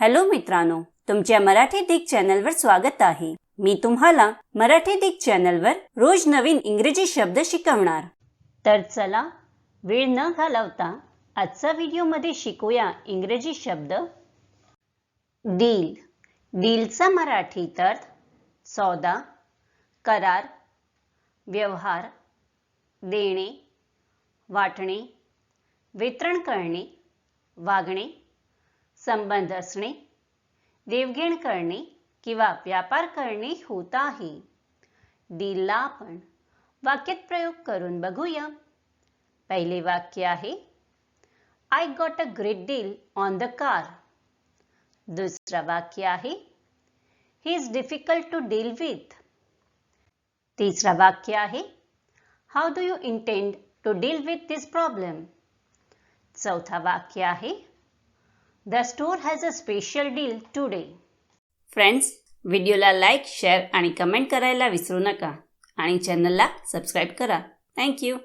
Hello मित्रांनो तुमच्या मराठी दिग चॅनलवर स्वागत आहे. मी तुम्हाला मराठी दिग चॅनलवर रोज नवीन इंग्रजी शब्द शिकवणार. तर चला वेळ न घालवता आजचा व्हिडिओमध्ये शिकूया इंग्रजी शब्द. डील डीलचा मराठीत अर्थ सौदा करार व्यवहार देणे वाटणे वितरण करणे वागणे संबंध असणे देवघेण करणे किंवा व्यापार करणे होत आहे. डीलला आपण वाक्यात प्रयोग करून बघूया. पहिले वाक्य आहे I got a great deal on the car दुसरं वाक्य आहे he is difficult to deal with तिसरं वाक्य आहे how do you intend to deal with this problem चौथा वाक्य आहे the store has a special deal today friends व्हिडिओला लाईक शेअर आणि कमेंट करायला विसरू नका. आणि चॅनलला सबस्क्राईब करा. थँक्यू